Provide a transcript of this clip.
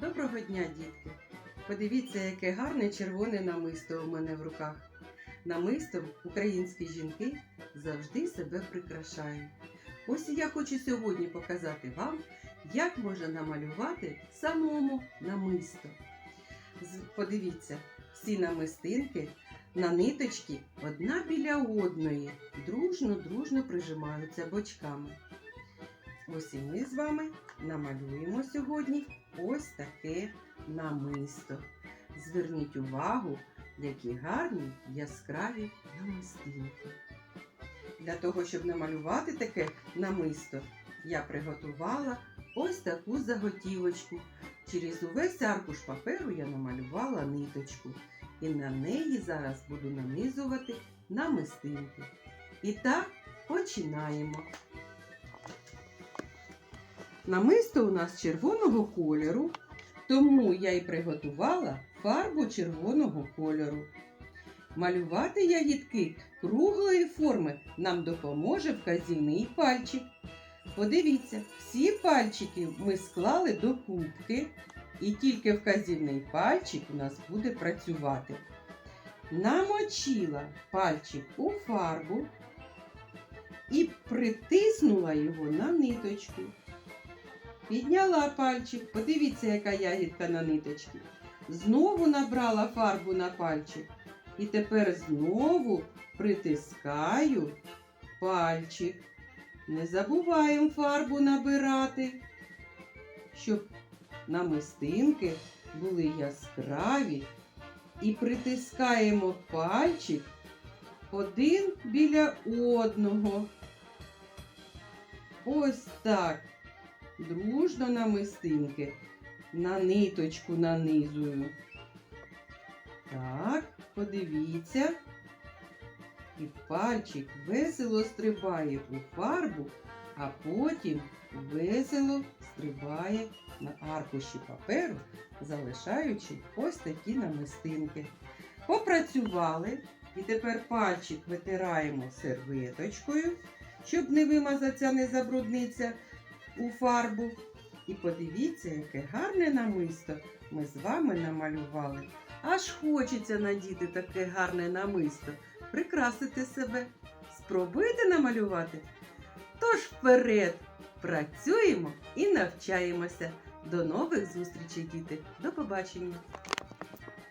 Доброго дня, дітки! Подивіться, яке гарне червоне намисто у мене в руках. Намистом українські жінки завжди себе прикрашають. Ось я хочу сьогодні показати вам, як можна намалювати самому намисто. Подивіться, всі намистинки на ниточки одна біля одної дружно-дружно прижимаються бочками. Ось і ми з вами намалюємо сьогодні ось таке намисто. Зверніть увагу, які гарні яскраві намистинки. Для того, щоб намалювати таке намисто, я приготувала ось таку заготівочку. Через увесь аркуш паперу я намалювала ниточку. І на неї зараз буду нанизувати намистинки. І так, починаємо. Намисто у нас червоного кольору, тому я й приготувала фарбу червоного кольору. Малювати ягідки круглої форми нам допоможе вказівний пальчик. Подивіться, всі пальчики ми склали до кубки, і тільки вказівний пальчик у нас буде працювати. Намочила пальчик у фарбу і притиснула його на ниточку. Підняла пальчик, подивіться, яка ягідка на ниточці. Знову набрала фарбу на пальчик. І тепер знову притискаю пальчик. Не забуваємо фарбу набирати, щоб намистинки були яскраві. І притискаємо пальчик один біля одного. Ось так дружно намистинки на ниточку нанизую. Так, подивіться. І пальчик весело стрибає у фарбу, а потім весело стрибає на аркуші паперу, залишаючи ось такі намистинки. Попрацювали, і тепер пальчик витираємо серветочкою, щоб не вимазатися, не забрудниться у фарбу. І подивіться, яке гарне намисто ми з вами намалювали. Аж хочеться надіти таке гарне намисто, прикрасити себе. Спробуйте намалювати. Тож вперед! Працюємо і навчаємося. До нових зустрічей, діти! До побачення!